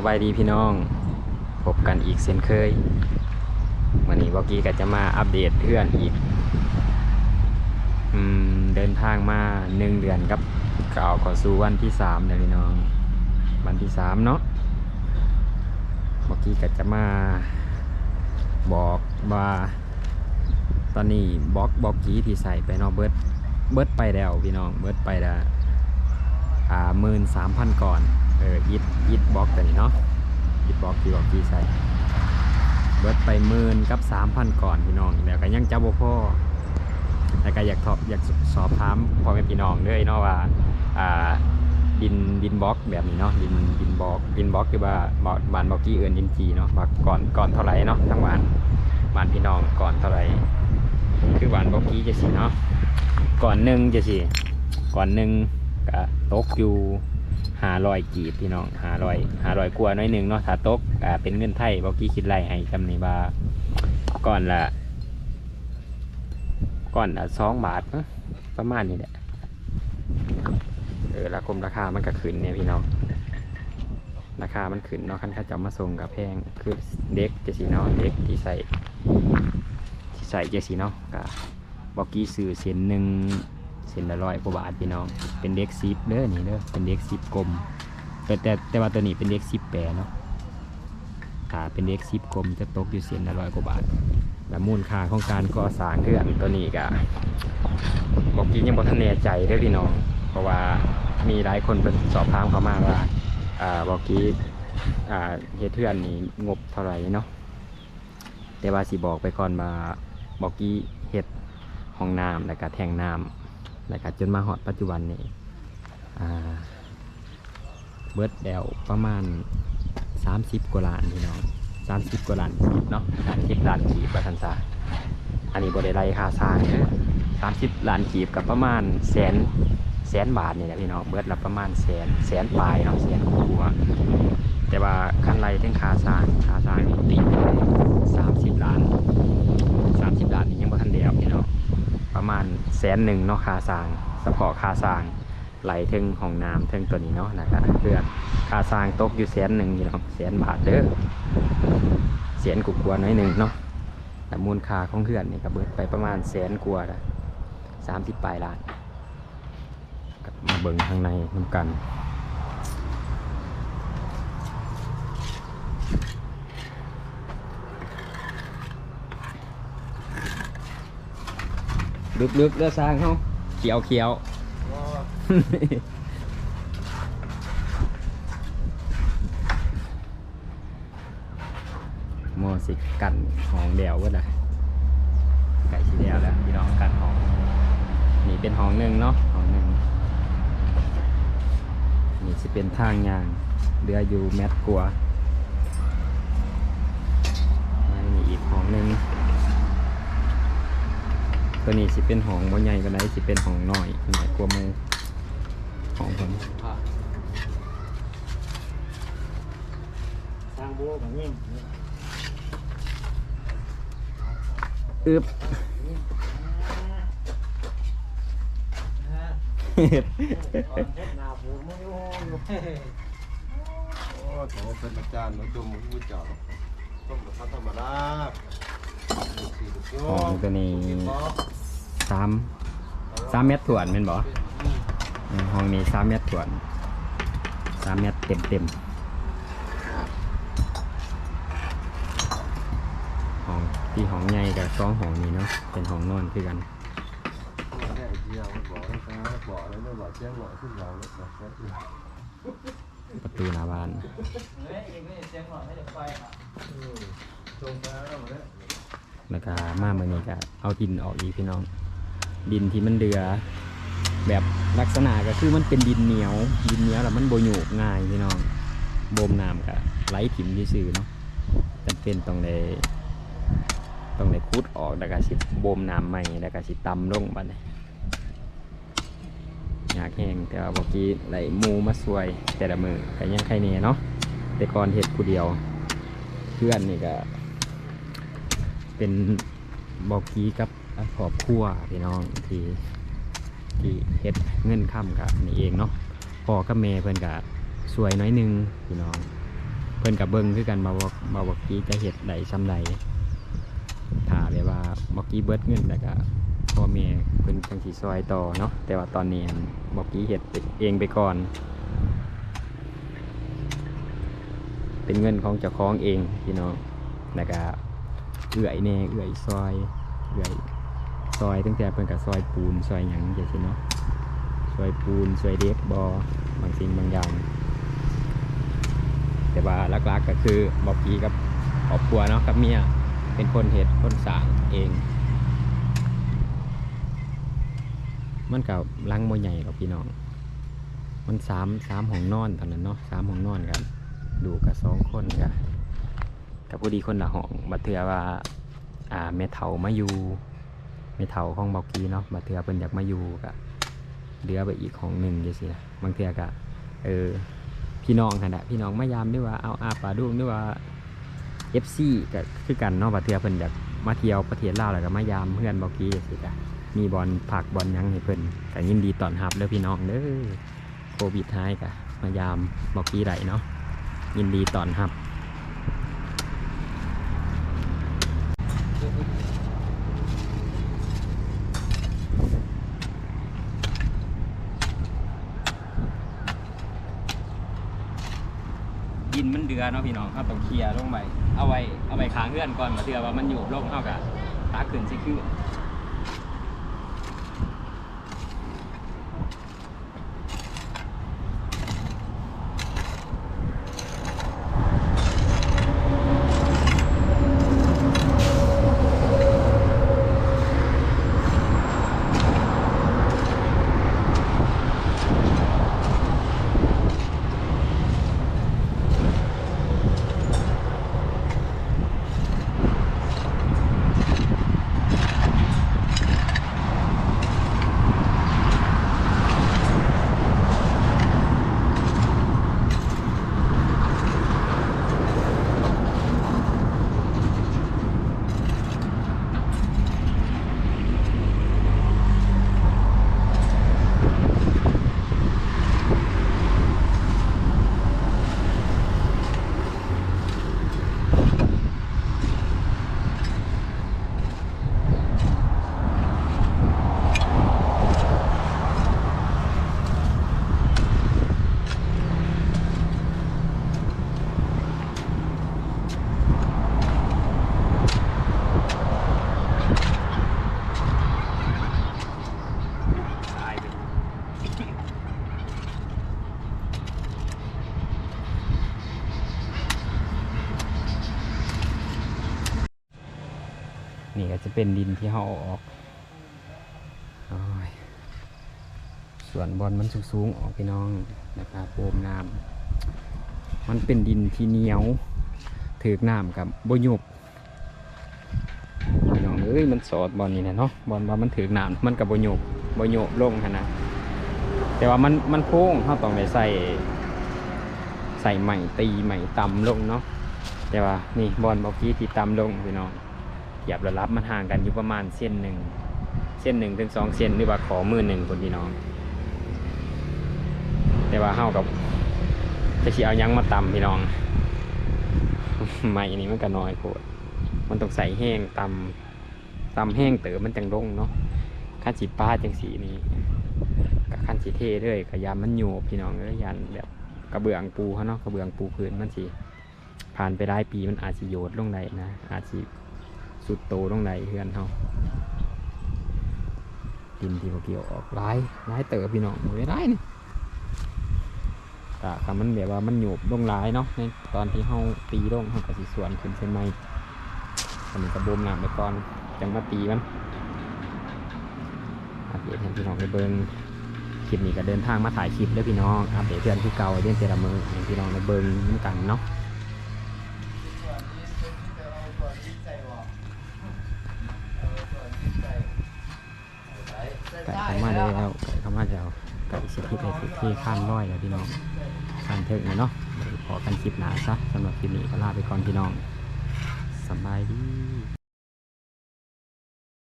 สบายดีพี่น้องพบกันอีกเช่นเคยวันนี้บอกกี้ก็จะมาอัปเดตเพื่อนอีกอืมเดินทางมาหนึ่งเดือนครับก่าวขอสู่วันที่สามเลยพี่น้อง วันที่สามเนาะบอกกี้ก็จะมาบอกว่าตอนนี้บล็อกบล็อกกี้ที่ใส่ไปเนาะเบิร์ดเบิร์ดไปแล้วพี่น้องเบิร์ดไปแล้วอ่าหมื่นสามพันก่อน เออยิดยิดบล็อกตัวนี้เนาะยิดบล็อกที่บล็อกกี้ใส่เบิร์ดไปหมื่นกับสามพันก่อนพี่น้องแล้วก็ยังจับบ่พ่อแล้วก็อยากทอบอยากสอบถามพ่อแม่พี่น้องด้วยเนาะว่าอ่าดินดินบล็อกแบบนี้เนาะดินดินบล็อกดินบล็อกคือว่าบานบานบล็อกกี้เอื่นดินจีเนาะว่าก่อนก่อนเท่าไหร่เนาะทางบ้านบ้านพี่น้องก่อนเท่าไหร่คือบานบล็อกกี้จะสิเนาะก่อนหนึ่งจะสิก่อนหนึ่งก็ตกอยู่ หาลอยกีบพี่น้องหาลอยหาลอยกลัวาน้อยหนึ่งเนาะถ้าตกอ่าเป็นเงินไทยบอกกี้คิดไรให้จำนี้ว่าก่อนละก่อนละสองบาทประมาณนี้แหละเออราคมราคามันก็ขึ้นเนี่ยพี่น้องราคามันขึ้นเนาะคันข้าจะเอามาส่งกับแพงคือเด็กจะสีเนาะเด็กที่ใส่ที่ใส่จะสีเนาะก็บอกกี้ซื้อเส้นหนึ่ง เส้นละร้อยกว่าบาทพี่น้อง เป็นเด็กซิปเด้อนี่เด้อเป็นเด็กซิปกลมแต่แต่แต่ว่าตัวนี้เป็นเด็กซิปแปรเนาะถ้าเป็นเด็กซิปกลมจะตกอยู่เส้นละร้อยกว่าบาทและมูลค่าของการก่อสร้างเครื่องตัวนี้ก็บอกกี้ยังบ่ทันแน่ใจเด้อพี่น้อง เพราะว่ามีหลายคนเพิ่นสอบถามเขามาว่าอ่าบอกกี้อ่าเฮเทือนนี่งบเท่าไหร่เนาะแต่ว่าสิบอกไปก่อนมาบอกกี้เฮ็ดห้องน้ำแล้วก็แทงน้ำ แล้วก็จนมาฮอดปัจจุบันนี่อ่าเบิร์ดแล้วประมาณ 30 กว่าล้านพี่น้อง30 กว่าล้านกีบเนาะ30ล้านกีบประทันซาอันนี้บ่ได้ไล่ค่าสร้างเด้อ30ล้านกีบกับประมาณแสนแสนบาทนี่แหละพี่น้องเบิร์ดละประมาณแสนแสนปลายเนาะแสนกว่าแต่ว่าคันไรถึงคาสร้างคาสร้างนี่ติดสามสิบล้าน ประมาณแสนหนึ่งเนาะคาสร้างเพาะคาสางไหลถึงของน้ำถึงตัวนี้เนาะนะครับเพื่อนคาสางตกอยู่แสนหนึ่งพี่น้วแสนบาทเด้อแสนกว่าๆหน้อยหนึ่งเนาะแต่มูลค่าของเพื่อนนี่ก็เบิดไปประมาณแสนกว่าละสามสิบปลายล้านมาเบิ่งข้างในน้ำกัน ลึกๆเลือสร้างเขาเขียวเขียวโมสิกันหองเดียวก็ได้ไก่สีเดียวแล้วพี่น้องกันหองนี่เป็นหองหนึ่งเนาะหองหนึ่งนี่จะเป็นทางยางเรืออยู่แมตกัวาไม่อีกหองหนึ่ง ตัวนี้สิเป็นห้องบ่ใหญ่กว่าไหนสิเป็นห้องน้อยหน่อยกว่าหมูห้องคนทางบัวแบบนี้อึบนาบัวไม่โอ้ยโอ้โหเป็นอาจารย์มาจุ่มมือเจ้าต้องมาธรรมดา สี่ลูกโยห้องตัวนี้สามสามเมตรถ่วนเป็นบ่อืมห้องนี้สามเมตรถ่วนสามเมตรเต็มเต็มห้องที่ห้องใหญ่กับสองห้องนี้เนาะเป็นห้องนอนคือกันแค่เดียวบอกให้ตาบอกแล้วไม่บอกแจ้งบอกขึ้นเราแล้วบอกแค่ประตูหน้าบ้าน แล้วก็มาเมื่อนี้ก็เอาดินออกอีกพี่น้อง ดินที่มันเดือ แบบลักษณะก็คือมันเป็นดินเหนียว ดินเหนียวแล้วมันโบยูกง่ายพี่น้องโบมน้ำก็ไหลถิ่มซื่อเนาะจำเป็นต้องได้ต้องได้คุดออกแล้วก็สิโบมน้ำใหม่แล้วก็สิตำลงบัดนี้อยากแห้งแต่ว่าเมื่อกี้ไหลมูมาสวยแต่ละมือก็ยังใครเนี่ยเนาะแต่ก่อนเห็ดผู้เดียว เพื่อนนี่ก็ เป็นบอกกี้กับครอบครัวพี่น้องที่ที่เฮ็ดเงินค่ำกับนี่เองเนาะพ่อกับแม่เพิ่นก็สวยน้อยนึงพี่น้อง เพิ่นกับเบิ้งคือกันมาบอกมาบอกกี้จะเห็ดใดซ้ำใดถ้าแบบว่าบอกกี้เบิดเงินแล้วก็พ่อแม่เพิ่นจังสิซอยต่อเนาะแต่ว่าตอนนี้บอกกี้เห็ดเองไปก่อน เป็นเงินของเจ้าของเองพี่น้องแล้วก็ เอื่อยแน่เอื่อยซอยเอื่อยซอยตั้งแต่เพิ่นกับซอยปูนซอยหยังจังซี่เนาะซอยปูนซอยเด็กบอบางสิ่งบางอย่าง แต่ว่าหลักๆก็คือบอกกี้กับครอบครัวเนาะกับเมียเป็นคนเห็ดคนสางเอง มันกับลังโมใหญ่กับพี่น้อง มันสามสามห้องนอนตอนนั้นเนาะสามห้องนอนกันดูกับสองคนกัน กับพอดีคนละห้องบัดเทือว่าอ่าเมเทามาอยู่เมเทาของบอกกี้เนาะบัดเทือเพิ่นอยากมาอยู่กับเหลือไปอีกห้องหนึ่งจังซี่นะบางเทือก็เออพี่น้องขนาดพี่น้องมายามด้วยว่าเอาอาปลาดุงด้วยว่า FC ก็คือกันเนาะบัดเทือเพิ่นอยากมาเที่ยวประเทศลาวแล้วก็มายามเพื่อนบอกกี้จังซี่จ้ะมีบอลผักบอลยังให้เพิ่นก็ยินดีต้อนรับเด้อพี่น้องเด้อโควิดหายก็มายามบอกกี้ได้เนาะยินดีต้อนรับ ดินมันเดือเนาะพี่น้องเขาต้องเคลียร์ลงไปเอาไว้เอาไว้ค้างเงื่อนก่อนมาเถื่อว่ามันอยู่ลงเท่ากับตาขึ้นสิคือ นี่ก็จะเป็นดินที่เขาเอาออกส่วนบอลมันสูงๆออกพี่น้องนะครับโปมน้ำมันเป็นดินที่เหนียวถือน้ำกับบยุบพี่น้องเอ้ยมันสอดบอลนี่นะเนาะบอลบอลมันถือน้ำมันกับบยุบบโยบลงนะแต่ว่ามันมันโค้งเขาต้องได้ใส่ใส่ใหม่ตีใหม่ต่ำลงเนาะแต่ว่านี่บอลบอกกี้ที่ต่ำลงพี่น้อง เหยียบระลับมันห่างกันอยู่ประมาณเส้นหนึ่งเส้นหนึ่งถึงสองเส้นหรือว่าขอมือหนึ่งคนพี่น้อง แต่ว่าเฮากับจะชี้เอายังมาต่ำพี่น้องใหม่นี้มันก็น้อยโคตรมันต้องใส่แห้งต่ำต่ำแห้งเต๋อมันจังลงเนาะขั้นสีป้าจังสีนี้กับขั้นสีเท่เลยกับยามมันโยบพี่น้องเลยยันแบบกระเบื้องปูเขาเนาะกระเบื้องปูพื้นมันสีผ่านไปได้ปีมันอาจจะโยดลงใดนะอาจจะ สุดโตลงใดเพื่อนเขาดินที่เขาเกี่ยวออกร้ายร้ายเต๋อพี่น้องไม่ได้นี่แต่คำมันแบบว่ามันโยบลงร้ายเนาะในตอนที่เขาตีลงเขาก็สีส่วนขึ้นเส้นไม้อันนี้กระโบมหน้ำไปก่อนจังมาตีมันอัปเดตให้พี่น้องได้เบิ่งคลิปนี้ก็เดินทางมาถ่ายคลิปเด้วยพี่น้องอัปเดตเพื่อนที่เก่าเดือนเจรมือให้พี่น้องได้เบิ่งนกันเนาะ ไก่เข้ามาแล้วไก่เข้ามาแล้วไก่สิทธิไก่สิทธิข้ามร้อยแล้วพี่น้องข้ามเทิงเลยเนาะเดี๋ยวขอกันคลิปหนาซะสำหรับคลิปนี้ก็ลาไปก่อนพี่น้องสำบายดี